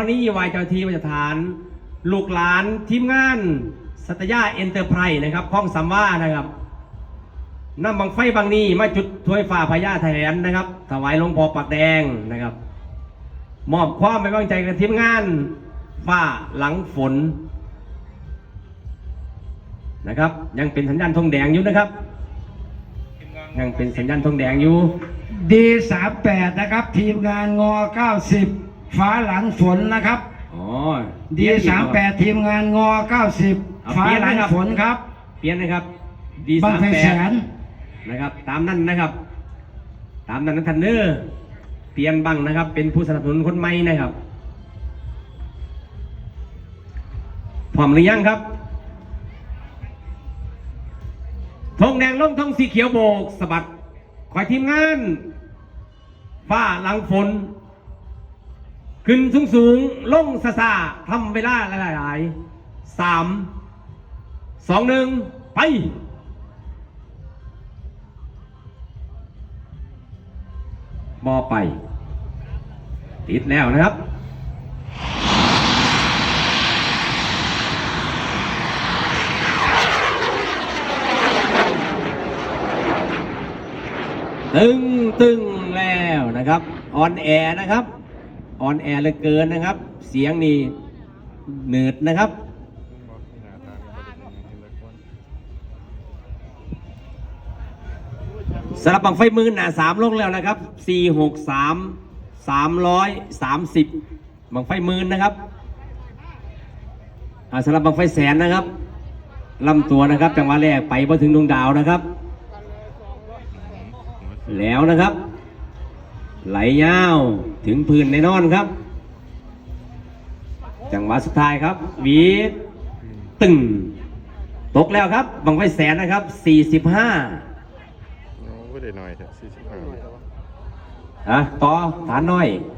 ตอนนี้วายเจ้าที่วัจฐาน ลูกหลานทีมงานสัตยาเอ็นเตอร์ไพรส์นะครับข้องสัมว่านะครับนำบังไฟบางนี้มาจุดถ้วยฟ้าพญาแถนนะครับ ถวายหลวงพ่อปักแดงนะครับ มอบความไว้วางใจกับทีมงานฝ้าหลังฝนนะครับ ยังเป็นสัญญาณธงแดงอยู่นะครับ ยังเป็นสัญญาณธงแดงอยู่ดีสามแปดนะครับ ทีมงานงอเก้าสิบ ฟ้าหลังฝนนะครับอ๋อดีสามแปดทีมงานงอเก้าสิบเอาฟ้าเปลี่ยนหลังนะครับฝนครับ เปลี่ยนนะครับดีบังสามไฟแปแสดนนะครับ ตามนั้นนะครับ ตามนั้นนะทันเนอร์เปลี่ยนบังนะครับ เป็นผู้สนับสนุนคนใหม่นะครับพร้อมหรือยังครับธงแดงล่มธงสีเขียวโบกสะบัดขอยทีมงานฝ้าหลังฝน ขึ้นสูงสูงลงซาซาทำเวลาหลายๆสามสองหนึ่งไปบอไป ติดแล้วนะครับตึงตึงแล้วนะครับ ออนแอร์นะครับ ออนแอร์เลือเกินนะครับ เสียงนี่หนืดนะครับสำหรับบังไฟมือหนาสามลงแล้วนะครับสี่หกสามสามร้อยสามสิบบังไฟมือนะครับสำหรับบังไฟแสนนะครับลำตัวนะครับจังหวะแรกไปพอถึงดวงดาวนะครับ แล้วนะครับ ไหลยาว ถึงพื้นแน่นอนครับ จังหวะสุดท้ายครับหวีดตึงตกแล้วครับบังไฟแสนนะครับสี่สิบห้าโอ้ก็ได้หน่อยเถอะสี่สิบห้าฮะต่อฐานน้อยโ